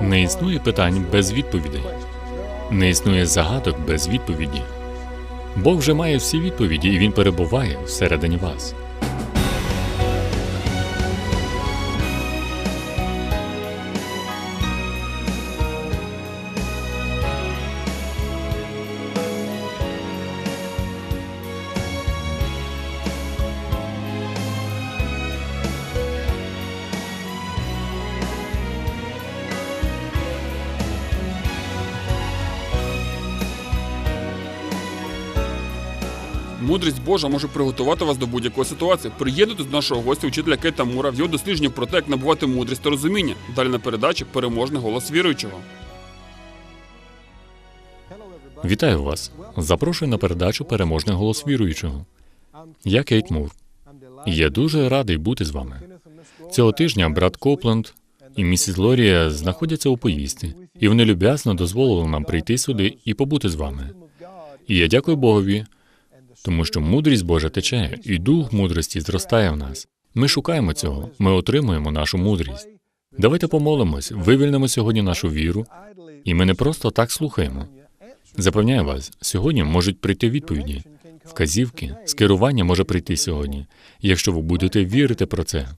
Не існує питань без відповідей. Не існує загадок без відповіді. Бог вже має всі відповіді, і він перебуває всередині вас. Божа може приготувати вас до будь-якої ситуації. Приєднуйтесь до нашого гостя, учителя Кейта Мура, в його дослідженні про те, як набувати мудрість та розуміння. Далі на передачі переможний голос віруючого. Вітаю вас! Запрошую на передачу Переможний голос віруючого. Я Кейт Мур. І я дуже радий бути з вами. Цього тижня брат Копленд і місіс Лорія знаходяться у поїзді, і вони люб'язно дозволили нам прийти сюди і побути з вами. І я дякую Богові, тому що мудрість Божа тече, і дух мудрості зростає в нас. Ми шукаємо цього, ми отримуємо нашу мудрість. Давайте помолимось, вивільнимо сьогодні нашу віру, і ми не просто так слухаємо. Запевняю вас, сьогодні можуть прийти відповіді, вказівки, скерування може прийти сьогодні, якщо ви будете вірити про це.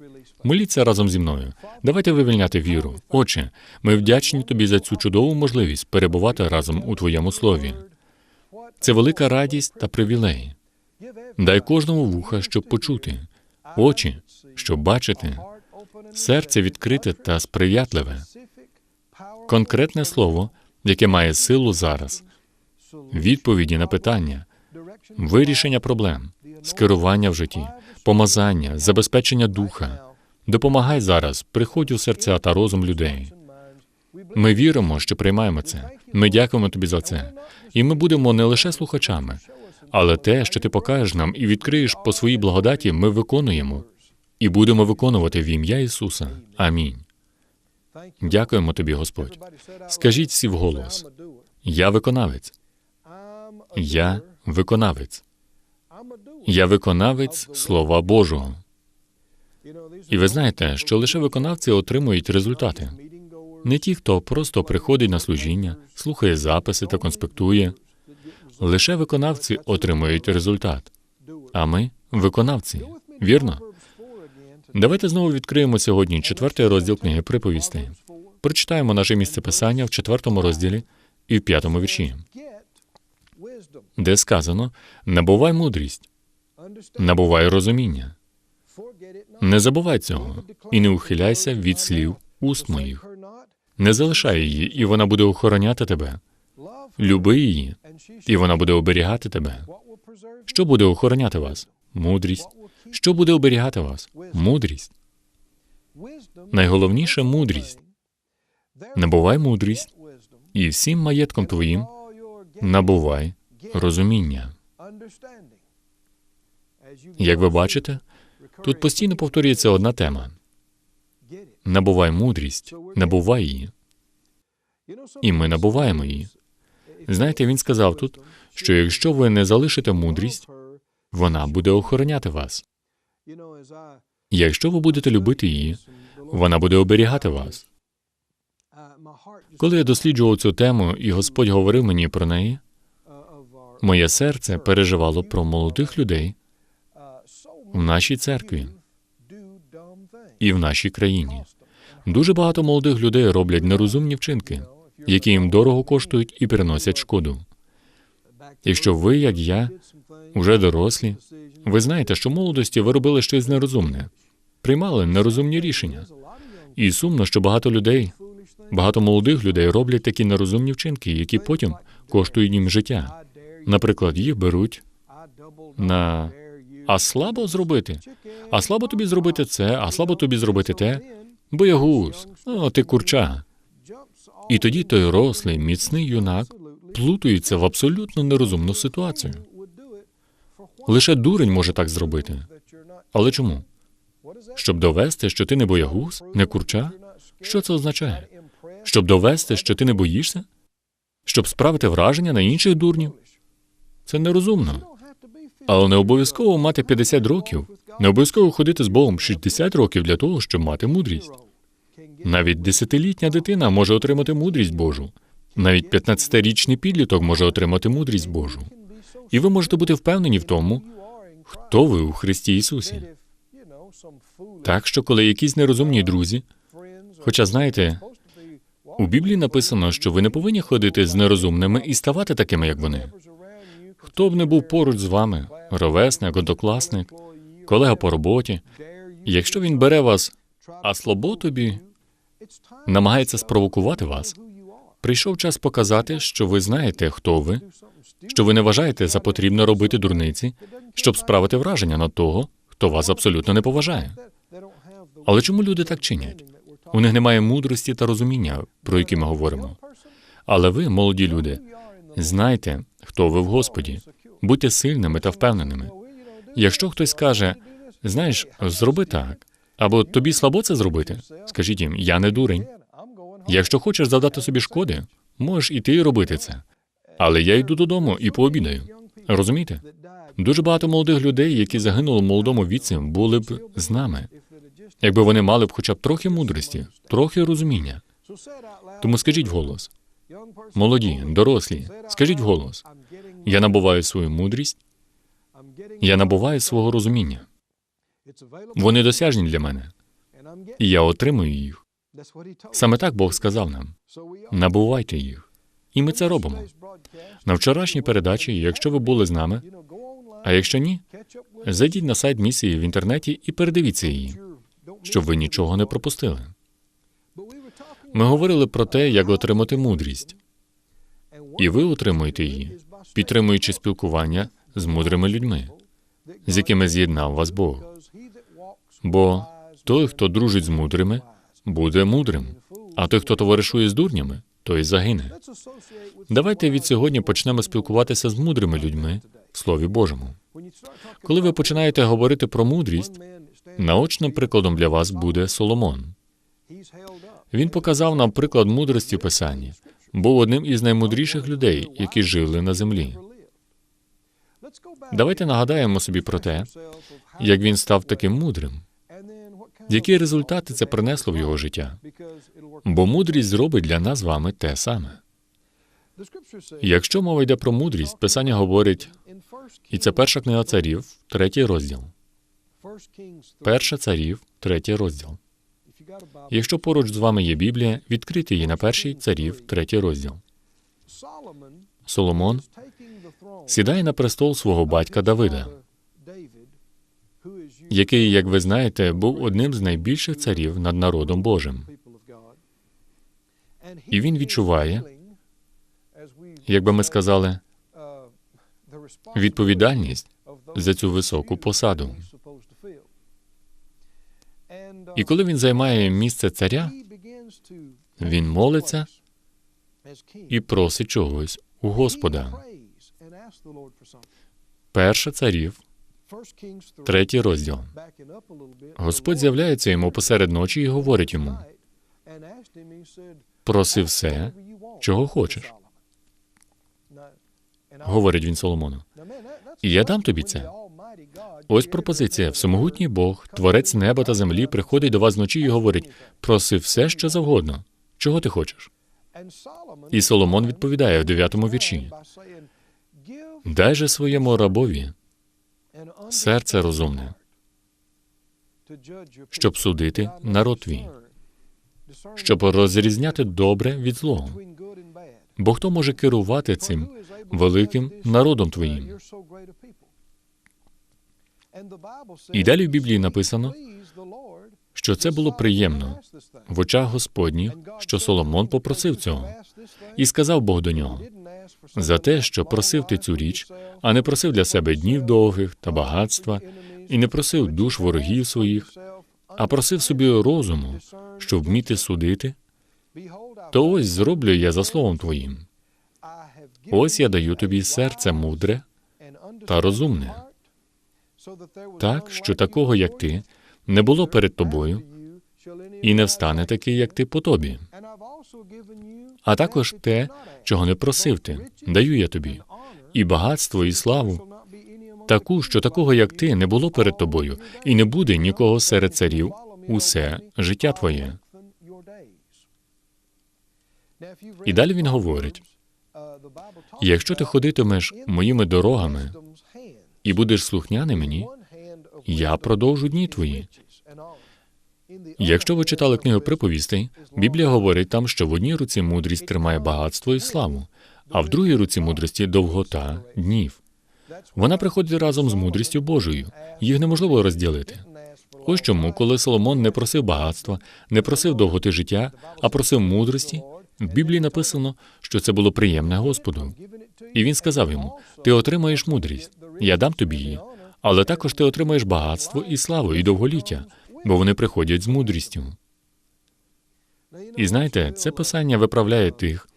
Моліться разом зі мною. Давайте вивільняти віру. Отче, ми вдячні тобі за цю чудову можливість перебувати разом у твоєму слові. Це велика радість та привілей. Дай кожному вуха, щоб почути, очі, щоб бачити, серце відкрите та сприятливе, конкретне слово, яке має силу зараз, відповіді на питання, вирішення проблем, скерування в житті, помазання, забезпечення духа. Допомагай зараз, приходь у серця та розум людей. Ми віримо, що приймаємо це. Ми дякуємо тобі за це. І ми будемо не лише слухачами, але те, що ти покажеш нам і відкриєш по своїй благодаті, ми виконуємо і будемо виконувати в ім'я Ісуса. Амінь. Дякуємо тобі, Господь. Скажіть всі вголос: Я виконавець. Я виконавець. Я виконавець Слова Божого. І ви знаєте, що лише виконавці отримують результати. Не ті, хто просто приходить на служіння, слухає записи та конспектує. Лише виконавці отримують результат. А ми виконавці. Вірно? Давайте знову відкриємо сьогодні четвертий розділ книги приповістей. Прочитаємо наше місце писання в четвертому розділі і в п'ятому вірші, де сказано: набувай мудрість, набувай розуміння. Не забувай цього і не ухиляйся від слів уст моїх. Не залишай її, і вона буде охороняти тебе. Люби її, і вона буде оберігати тебе. Що буде охороняти вас? Мудрість. Що буде оберігати вас? Мудрість. Найголовніше мудрість. Набувай мудрість, і всім маєтком твоїм набувай розуміння. Як ви бачите, тут постійно повторюється одна тема: набувай мудрість, набувай її. І ми набуваємо її. Знаєте, він сказав тут, що якщо ви не залишите мудрість, вона буде охороняти вас. Якщо ви будете любити її, вона буде оберігати вас. Коли я досліджував цю тему, і Господь говорив мені про неї, моє серце переживало про молодих людей в нашій церкві і в нашій країні. Дуже багато молодих людей роблять нерозумні вчинки, які їм дорого коштують і приносять шкоду. Якщо ви, як я, вже дорослі, ви знаєте, що в молодості ви робили щось нерозумне, приймали нерозумні рішення. І сумно, що багато людей, багато молодих людей роблять такі нерозумні вчинки, які потім коштують їм життя. Наприклад, їх беруть на а слабо зробити. А слабо тобі зробити це, а слабо тобі зробити те. Боягуз, о, ти курча. І тоді той рослий, міцний юнак плутується в абсолютно нерозумну ситуацію. Лише дурень може так зробити. Але чому? Щоб довести, що ти не боягуз, не курча? Що це означає? Щоб довести, що ти не боїшся? Щоб справити враження на інших дурнів? Це нерозумно. Але не обов'язково мати 50 років, не обов'язково ходити з Богом 60 років для того, щоб мати мудрість. Навіть десятилітня дитина може отримати мудрість Божу. Навіть 15-річний підліток може отримати мудрість Божу. І ви можете бути впевнені в тому, хто ви у Христі Ісусі. Так що, коли якісь нерозумні друзі, хоча знаєте, у Біблії написано, що ви не повинні ходити з нерозумними і ставати такими, як вони. Хто б не був поруч з вами, ровесник, однокласник, колега по роботі, якщо він бере вас, а слабо тобі намагається спровокувати вас, прийшов час показати, що ви знаєте, хто ви, що ви не вважаєте за потрібне робити дурниці, щоб справити враження на того, хто вас абсолютно не поважає. Але чому люди так чинять? У них немає мудрості та розуміння, про які ми говоримо. Але ви, молоді люди, знайте, хто ви в Господі. Будьте сильними та впевненими. Якщо хтось каже, знаєш, зроби так, або тобі слабо це зробити, скажіть їм, я не дурень. Якщо хочеш завдати собі шкоди, можеш іти і робити це. Але я йду додому і пообідаю. Розумієте? Дуже багато молодих людей, які загинули в молодому віці, були б з нами, якби вони мали б хоча б трохи мудрості, трохи розуміння. Тому скажіть вголос, молоді, дорослі, скажіть вголос, я набуваю свою мудрість, я набуваю свого розуміння. Вони досяжні для мене, і я отримую їх. Саме так Бог сказав нам: набувайте їх. І ми це робимо. На вчорашній передачі, якщо ви були з нами, а якщо ні, зайдіть на сайт місії в інтернеті і передивіться її, щоб ви нічого не пропустили. Ми говорили про те, як отримати мудрість, і ви отримуєте її, підтримуючи спілкування з мудрими людьми, з якими з'єднав вас Бог. Бо той, хто дружить з мудрими, буде мудрим, а той, хто товаришує з дурнями, той загине. Давайте від сьогодні почнемо спілкуватися з мудрими людьми в Слові Божому. Коли ви починаєте говорити про мудрість, наочним прикладом для вас буде Соломон. Він показав нам приклад мудрості в Писанні, був одним із наймудріших людей, які жили на землі. Давайте нагадаємо собі про те, як він став таким мудрим, які результати це принесло в його життя. Бо мудрість зробить для нас з вами те саме. Якщо мова йде про мудрість, Писання говорить, і це перша книга царів, третій розділ. Перша царів, третій розділ. Якщо поруч з вами є Біблія, відкрийте її на перший царів, третій розділ. Соломон сідає на престол свого батька Давида, який, як ви знаєте, був одним з найбільших царів над народом Божим. І він відчуває, як би ми сказали, відповідальність за цю високу посаду. І коли він займає місце царя, він молиться і просить чогось у Господа. Перша царів, третій розділ. Господь з'являється йому посеред ночі і говорить йому: проси все, чого хочеш. Говорить він Соломону. І я дам тобі це. Ось пропозиція. Всемогутній Бог, творець неба та землі, приходить до вас вночі і говорить: проси все, що завгодно. Чого ти хочеш? І Соломон відповідає в дев'ятому вірші: Дай же своєму рабові серце розумне, щоб судити народ твій, щоб розрізняти добре від злого. Бо хто може керувати цим великим народом твоїм? І далі в Біблії написано, що це було приємно в очах Господніх, що Соломон попросив цього, і сказав Бог до нього за те, що просив ти цю річ, а не просив для себе днів довгих та багатства, і не просив душ ворогів своїх, а просив собі розуму, щоб вміти судити, то ось зроблю я за словом твоїм. Ось я даю тобі серце мудре та розумне, так, що такого, як ти, не було перед тобою, і не встане такий, як ти по тобі. А також те, чого не просив ти, даю я тобі, і багатство, і славу, таку, що такого, як ти, не було перед тобою, і не буде нікого серед царів усе життя твоє. І далі він говорить: якщо ти ходитимеш моїми дорогами і будеш слухняний мені, я продовжу дні твої. Якщо ви читали книгу приповістей, Біблія говорить там, що в одній руці мудрість тримає багатство і славу, а в другій руці мудрості довгота днів. Вона приходить разом з мудрістю Божою. Їх неможливо розділити. Ось чому, коли Соломон не просив багатства, не просив довготи життя, а просив мудрості, в Біблії написано, що це було приємне Господу. І він сказав йому: Ти отримаєш мудрість, я дам тобі її, але також ти отримаєш багатство і славу, і довголіття, бо вони приходять з мудрістю. І знаєте, це писання виправляє тих,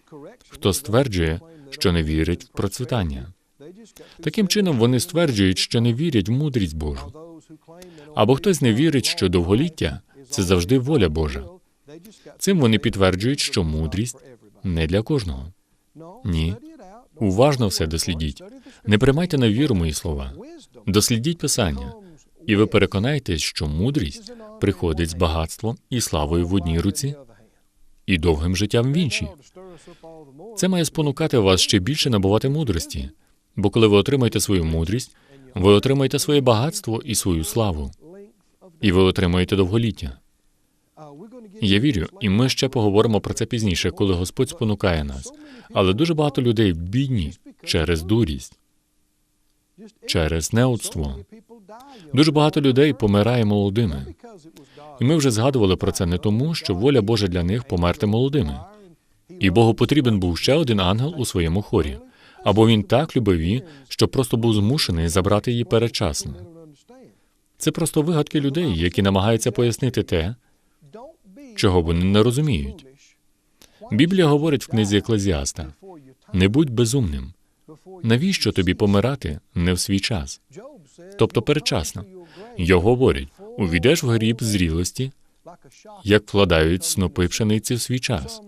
хто стверджує, що не вірить в процвітання. Таким чином вони стверджують, що не вірять в мудрість Божу. Або хтось не вірить, що довголіття це завжди воля Божа. Цим вони підтверджують, що мудрість не для кожного. Ні. Уважно все дослідіть. Не приймайте на віру мої слова. Дослідіть писання, і ви переконаєтесь, що мудрість приходить з багатством і славою в одній руці і довгим життям в іншій. Це має спонукати вас ще більше набувати мудрості, бо коли ви отримаєте свою мудрість, ви отримаєте своє багатство і свою славу, і ви отримаєте довголіття. Я вірю, і ми ще поговоримо про це пізніше, коли Господь спонукає нас. Але дуже багато людей бідні через дурість, через неудство. Дуже багато людей помирає молодими. І ми вже згадували про це не тому, що воля Божа для них померти молодими. І Богу потрібен був ще один ангел у своєму хорі. Або він так любив її, що просто був змушений забрати її передчасно. Це просто вигадки людей, які намагаються пояснити те, чого вони не розуміють. Біблія говорить в книзі Еклезіаста: не будь безумним. Навіщо тобі помирати не в свій час? Тобто передчасно. Його говорять: увійдеш в гріб зрілості, як вкладають снопи пшениці в свій час.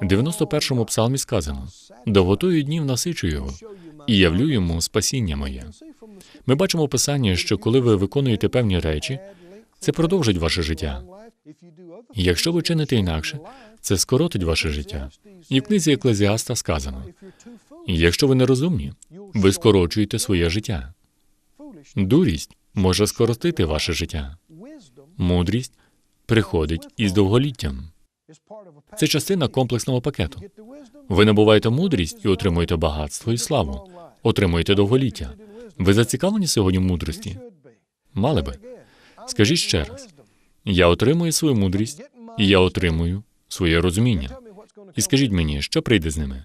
В 91-му псалмі сказано: довготою днів насичу його і явлю йому спасіння моє. Ми бачимо в писанні, що коли ви виконуєте певні речі, це продовжить ваше життя. Якщо ви чините інакше, це скоротить ваше життя. І в книзі Еклезіаста сказано: якщо ви нерозумні, ви скорочуєте своє життя. Дурість може скоротити ваше життя. Мудрість приходить із довголіттям. Це частина комплексного пакету. Ви набуваєте мудрість і отримуєте багатство і славу, отримуєте довголіття. Ви зацікавлені сьогодні в мудрості? Мали би. Скажіть ще раз: я отримую свою мудрість, і я отримую своє розуміння. І скажіть мені, що прийде з ними?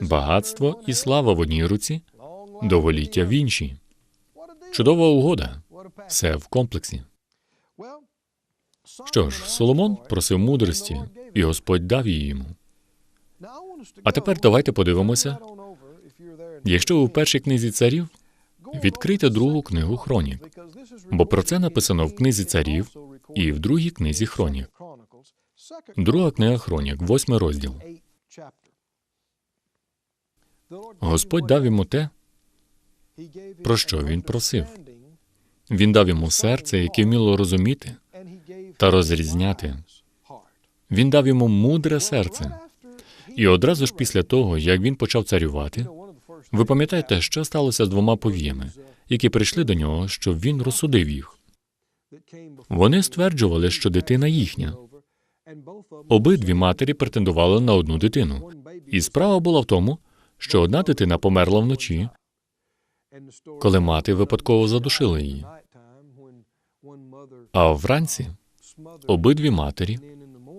Багатство і слава в одній руці, довголіття в іншій. Чудова угода. Все в комплексі. Що ж, Соломон просив мудрості, і Господь дав її йому. А тепер давайте подивимося. Якщо ви в першій книзі царів, відкрийте другу книгу Хронік, бо про це написано в книзі царів і в другій книзі Хронік. Друга книга Хронік, восьмий розділ. Господь дав йому те, про що він просив. він дав йому серце, яке вміло розуміти та розрізняти. Він дав йому мудре серце. І одразу ж після того, як він почав царювати, ви пам'ятаєте, що сталося з двома повіями, які прийшли до нього, щоб він розсудив їх. Вони стверджували, що дитина їхня. Обидві матері претендували на одну дитину. І справа була в тому, що одна дитина померла вночі, коли мати випадково задушила її. А вранці обидві матері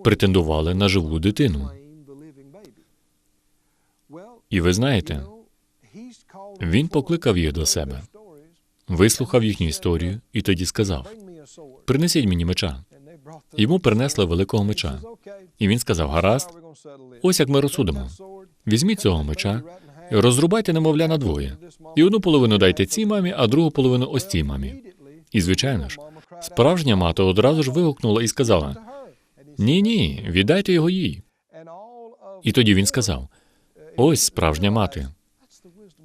претендували на живу дитину. І ви знаєте, він покликав їх до себе, вислухав їхню історію і тоді сказав: Принесіть мені меча. Йому принесли великого меча. І він сказав: Гаразд, ось як ми розсудимо. Візьміть цього меча розрубайте немовля на двоє. І одну половину дайте цій мамі, а другу половину ось цій мамі. І, звичайно ж, справжня мати одразу ж вигукнула і сказала: Ні, ні, віддайте його їй. І тоді він сказав: Ось справжня мати.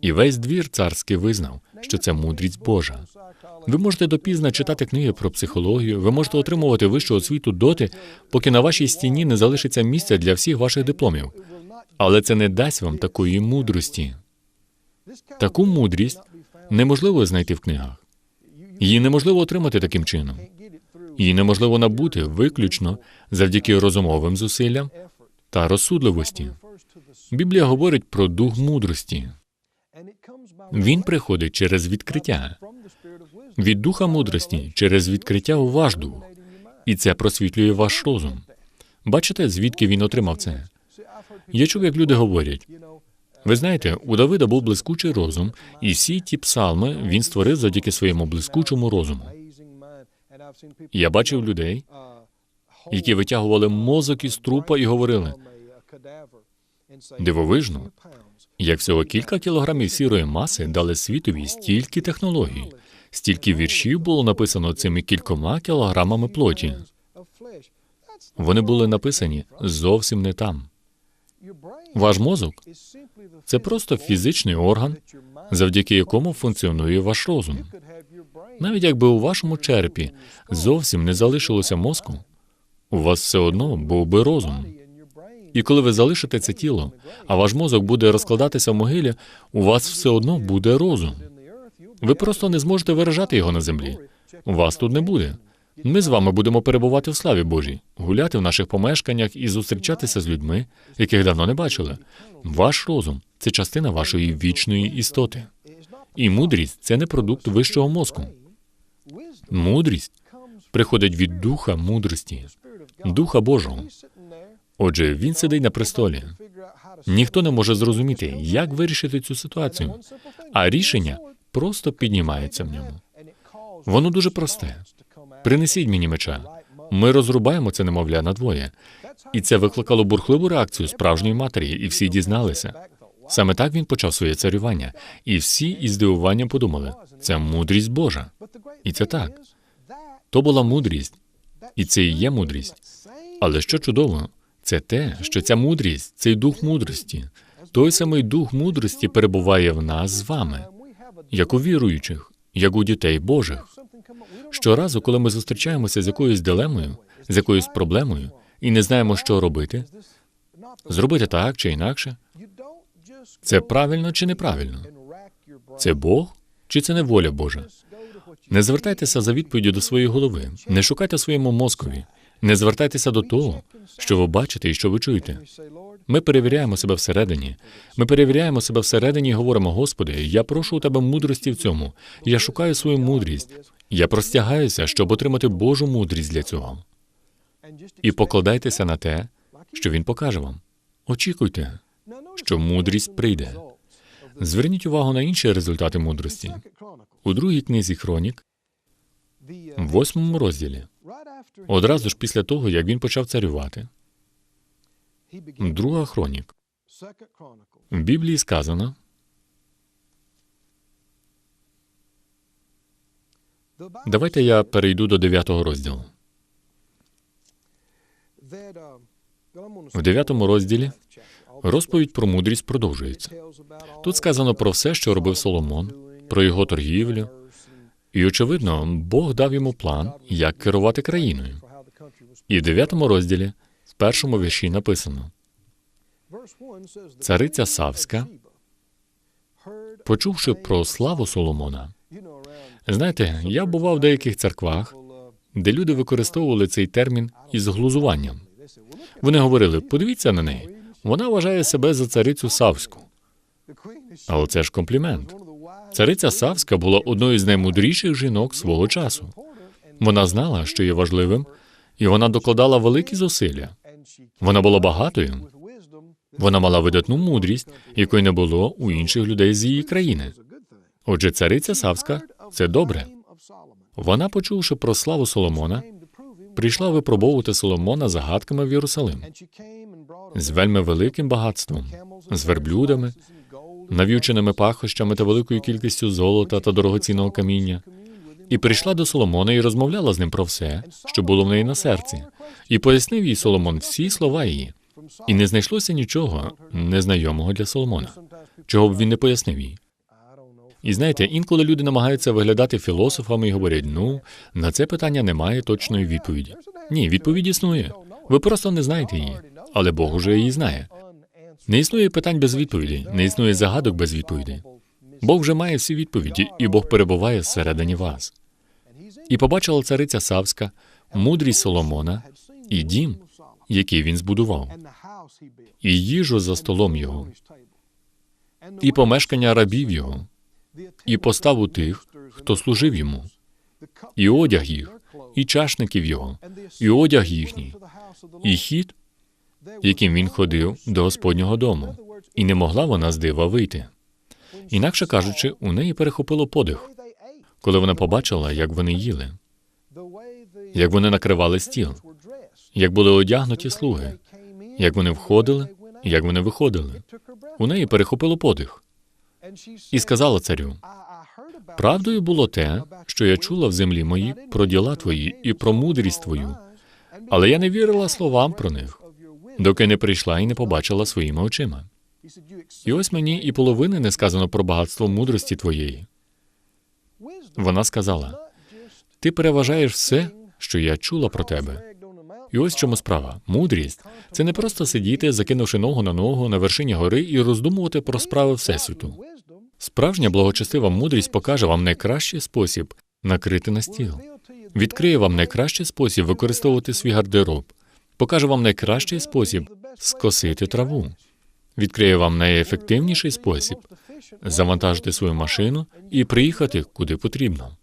І весь двір царський визнав, що це мудрість Божа. Ви можете допізно читати книги про психологію, ви можете отримувати вищу освіту доти, поки на вашій стіні не залишиться місця для всіх ваших дипломів. Але це не дасть вам такої мудрості. Таку мудрість неможливо знайти в книгах. Її неможливо отримати таким чином. Її неможливо набути виключно завдяки розумовим зусиллям та розсудливості. Біблія говорить про дух мудрості. Він приходить через відкриття від духа мудрості через відкриття у ваш дух, і це просвітлює ваш розум. Бачите, звідки він отримав це? Я чув, як люди говорять. Ви знаєте, у Давида був блискучий розум, і всі ті псалми він створив завдяки своєму блискучому розуму. Я бачив людей, які витягували мозок із трупа і говорили дивовижно, як всього кілька кілограмів сірої маси дали світові стільки технологій, стільки віршів було написано цими кількома кілограмами плоті. Вони були написані зовсім не там. Ваш мозок це просто фізичний орган, завдяки якому функціонує ваш розум. Навіть якби у вашому черепі зовсім не залишилося мозку, у вас все одно був би розум. І коли ви залишите це тіло, а ваш мозок буде розкладатися в могилі, у вас все одно буде розум. Ви просто не зможете виражати його на землі. Вас тут не буде. Ми з вами будемо перебувати в славі Божій, гуляти в наших помешканнях і зустрічатися з людьми, яких давно не бачили. Ваш розум це частина вашої вічної істоти. І мудрість це не продукт вищого мозку. Мудрість приходить від духа мудрості, духа Божого. Отже, він сидить на престолі. Ніхто не може зрозуміти, як вирішити цю ситуацію, а рішення просто піднімається в ньому. Воно дуже просте. Принесіть мені меча. Ми розрубаємо це немовля надвоє. І це викликало бурхливу реакцію справжньої матері, і всі дізналися. Саме так він почав своє царювання, і всі із здивуванням подумали: це мудрість Божа. І це так. То була мудрість, і це і є мудрість. Але що чудово, це те, що ця мудрість, цей дух мудрості, той самий дух мудрості перебуває в нас з вами, як у віруючих, як у дітей Божих. Щоразу, коли ми зустрічаємося з якоюсь дилемою, з якоюсь проблемою, і не знаємо, що робити, зробити так чи інакше, це правильно чи неправильно? Це Бог чи це не воля Божа? Не звертайтеся за відповіддю до своєї голови, не шукайте своєму мозкові, не звертайтеся до того, що ви бачите і що ви чуєте. Ми перевіряємо себе всередині. Ми перевіряємо себе всередині і говоримо: Господи, я прошу у тебе мудрості в цьому. Я шукаю свою мудрість. Я простягаюся, щоб отримати Божу мудрість для цього. І покладайтеся на те, що він покаже вам. Очікуйте, що мудрість прийде. Зверніть увагу на інші результати мудрості. У другій книзі Хронік, в восьмому розділі, одразу ж після того, як він почав царювати, друга хронік. В Біблії сказано, давайте я перейду до дев'ятого розділу. В дев'ятому розділі розповідь про мудрість продовжується. Тут сказано про все, що робив Соломон, про його торгівлю. І, очевидно, Бог дав йому план, як керувати країною. І в дев'ятому розділі, в першому вірші написано: Цариця Савська, почувши про славу Соломона. Знаєте, я бував в деяких церквах, де люди використовували цей термін із глузуванням. Вони говорили: подивіться на неї, вона вважає себе за царицю Савську. Але це ж комплімент. Цариця Савська була одною з наймудріших жінок свого часу. Вона знала, що є важливим, і вона докладала великі зусилля. Вона була багатою. Вона мала видатну мудрість, якої не було у інших людей з її країни. Отже, цариця Савська це добре. Вона, почувши про славу Соломона, прийшла випробовувати Соломона загадками в Єрусалим з вельми великим багатством, з верблюдами, нав'юченими пахощами та великою кількістю золота та дорогоцінного каміння. І прийшла до Соломона і розмовляла з ним про все, що було в неї на серці, і пояснив їй Соломон всі слова її. І не знайшлося нічого незнайомого для Соломона, чого б він не пояснив їй. І знаєте, інколи люди намагаються виглядати філософами і говорять: ну, на це питання немає точної відповіді. Ні, відповідь існує. Ви просто не знаєте її, але Бог уже її знає. Не існує питань без відповіді, не існує загадок без відповіді. Бог вже має всі відповіді, і Бог перебуває всередині вас. І побачила цариця Савська, мудрість Соломона і дім, який він збудував, і їжу за столом його, і помешкання рабів його, і поставу тих, хто служив йому, і одяг їх, і чашників його, і одяг їхній, і хід, яким він ходив до Господнього дому, і не могла вона з дива вийти. Інакше кажучи, у неї перехопило подих, коли вона побачила, як вони їли, як вони накривали стіл, як були одягнуті слуги, як вони входили, як вони виходили. У неї перехопило подих і сказала царю: Правдою було те, що я чула в землі моїй про діла твої і про мудрість твою, але я не вірила словам про них, доки не прийшла і не побачила своїми очима. І ось мені і половини не сказано про багатство мудрості твоєї. Вона сказала: Ти переважаєш все, що я чула про тебе. І ось чому справа. Мудрість це не просто сидіти, закинувши ногу на ногу на вершині гори і роздумувати про справи Всесвіту. Справжня благочестива мудрість покаже вам найкращий спосіб накрити на стіл, відкриє вам найкращий спосіб використовувати свій гардероб, покаже вам найкращий спосіб скосити траву, відкриє вам найефективніший спосіб завантажити свою машину і приїхати куди потрібно.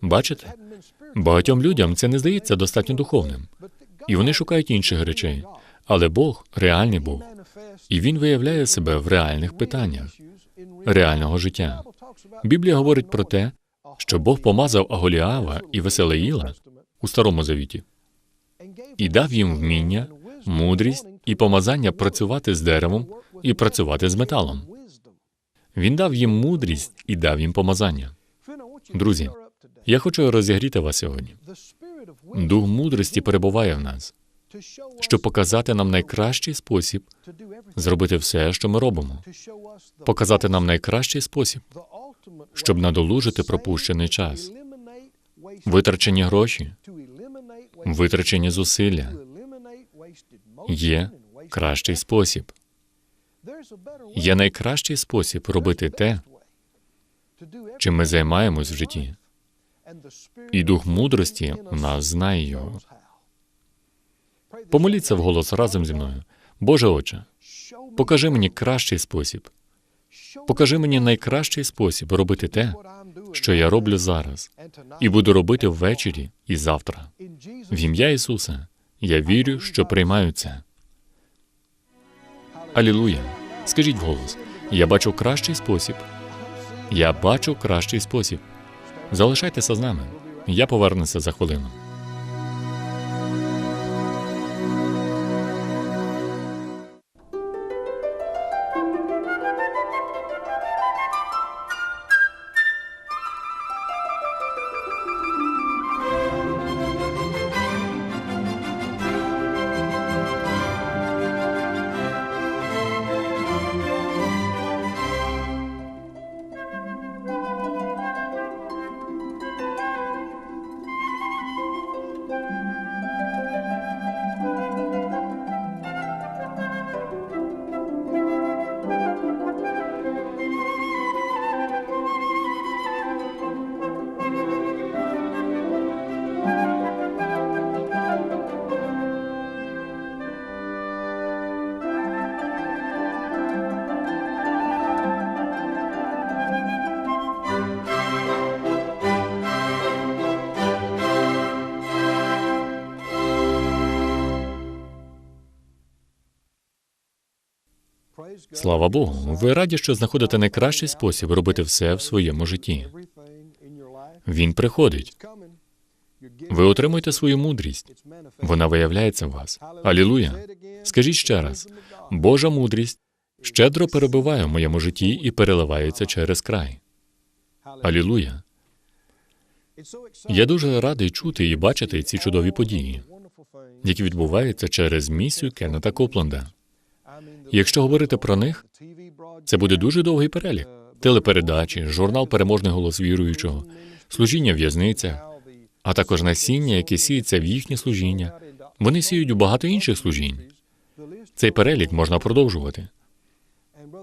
Бачите? Багатьом людям це не здається достатньо духовним, і вони шукають інших речей. Але Бог реальний Бог, і Він виявляє себе в реальних питаннях реального життя. Біблія говорить про те, що Бог помазав Аголіава і Веселеїла у Старому Завіті і дав їм вміння, мудрість і помазання працювати з деревом і працювати з металом. Він дав їм мудрість і дав їм помазання. Друзі, я хочу розігріти вас сьогодні. Дух мудрості перебуває в нас, щоб показати нам найкращий спосіб зробити все, що ми робимо, показати нам найкращий спосіб, щоб надолужити пропущений час, витрачені гроші, витрачені зусилля. Є кращий спосіб. Є найкращий спосіб робити те, чим ми займаємось в житті. І дух мудрості в нас знає його. Помоліться вголос разом зі мною. Боже Отче, покажи мені кращий спосіб. Покажи мені найкращий спосіб робити те, що я роблю зараз, і буду робити ввечері і завтра. В ім'я Ісуса я вірю, що приймаю це. Алілуя. Скажіть вголос. Я бачу кращий спосіб. Я бачу кращий спосіб. Залишайтеся з нами. Я повернуся за хвилину. Слава Богу, ви раді, що знаходите найкращий спосіб робити все в своєму житті. Він приходить. Ви отримуєте свою мудрість. Вона виявляється в вас. Алілуя. Скажіть ще раз: Божа мудрість щедро перебуває в моєму житті і переливається через край. Алілуя. Я дуже радий чути і бачити ці чудові події, які відбуваються через місію Кеннета Копленда. Якщо говорити про них, це буде дуже довгий перелік. телепередачі, журнал Переможний голос віруючого, служіння в в'язницях, а також насіння, яке сіється в їхнє служіння. Вони сіють у багато інших служінь. Цей перелік можна продовжувати.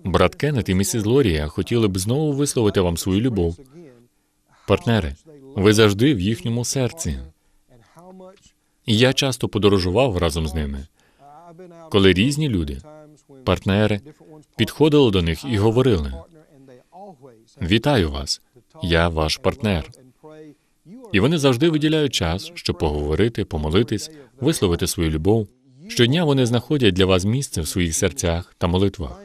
Брат Кеннет і місіс Лорія хотіли б знову висловити вам свою любов. Партнери, ви завжди в їхньому серці. І я часто подорожував разом з ними, коли різні люди, партнери, підходили до них і говорили: Вітаю вас, я ваш партнер. І вони завжди виділяють час, щоб поговорити, помолитись, висловити свою любов. Щодня вони знаходять для вас місце в своїх серцях та молитвах.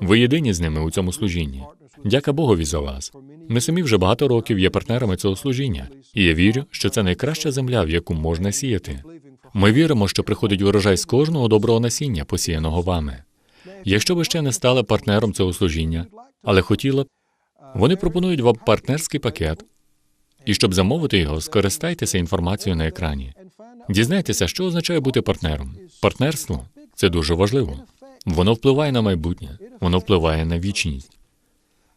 Ви єдині з ними у цьому служінні. Дяка Богові за вас. Ми самі вже багато років є партнерами цього служіння, і я вірю, що це найкраща земля, в яку можна сіяти. Ми віримо, що приходить урожай з кожного доброго насіння, посіяного вами. Якщо ви ще не стали партнером цього служіння, але хотіли б, вони пропонують вам партнерський пакет, і щоб замовити його, скористайтеся інформацією на екрані. Дізнайтеся, що означає бути партнером. Партнерство це дуже важливо. Воно впливає на майбутнє, воно впливає на вічність.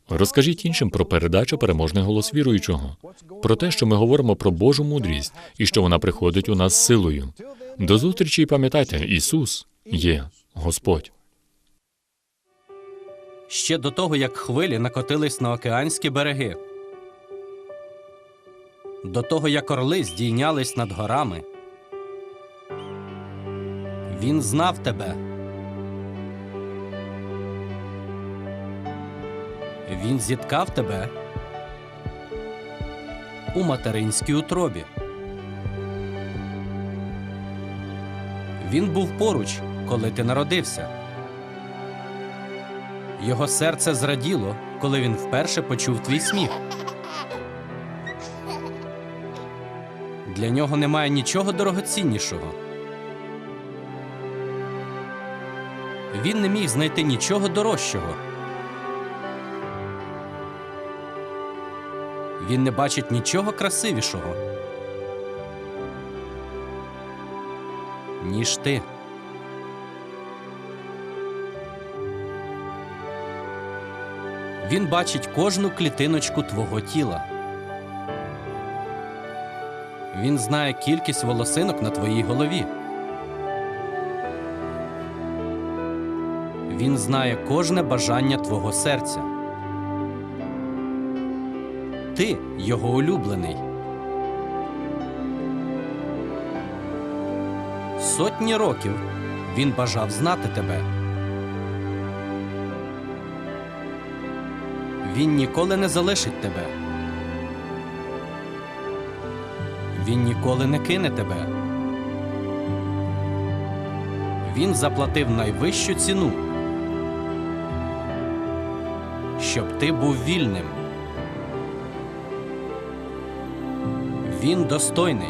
Розкажіть іншим про передачу переможний голос віруючого, про те, що ми говоримо про Божу мудрість і що вона приходить у нас силою. До зустрічі і пам'ятайте, Ісус є Господь. ще до того, як хвилі накотились на океанські береги, до того, як орли здійнялись над горами. Він знав тебе. Він зіткав тебе у материнській утробі. Він був поруч, коли ти народився. Його серце зраділо, коли він вперше почув твій сміх. Для нього немає нічого дорогоціннішого. Він не міг знайти нічого дорожчого. Він не бачить нічого красивішого, ніж ти. Він бачить кожну клітиночку твого тіла. Він знає кількість волосинок на твоїй голові. Він знає кожне бажання твого серця. Ти його улюблений. Сотні років він бажав знати тебе. Він ніколи не залишить тебе. Він ніколи не кине тебе. Він заплатив найвищу ціну, щоб ти був вільним. Він достойний.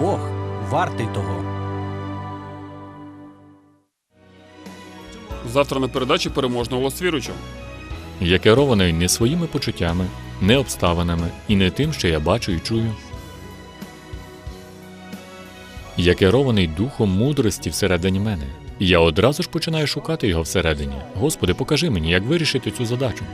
Бог вартий того. Завтра на передачі переможного голос віруючого. Я керований не своїми почуттями, не обставинами і не тим, що я бачу і чую. Я керований духом мудрості всередині мене. І я одразу ж починаю шукати його всередині. Господи, покажи мені, як вирішити цю задачу.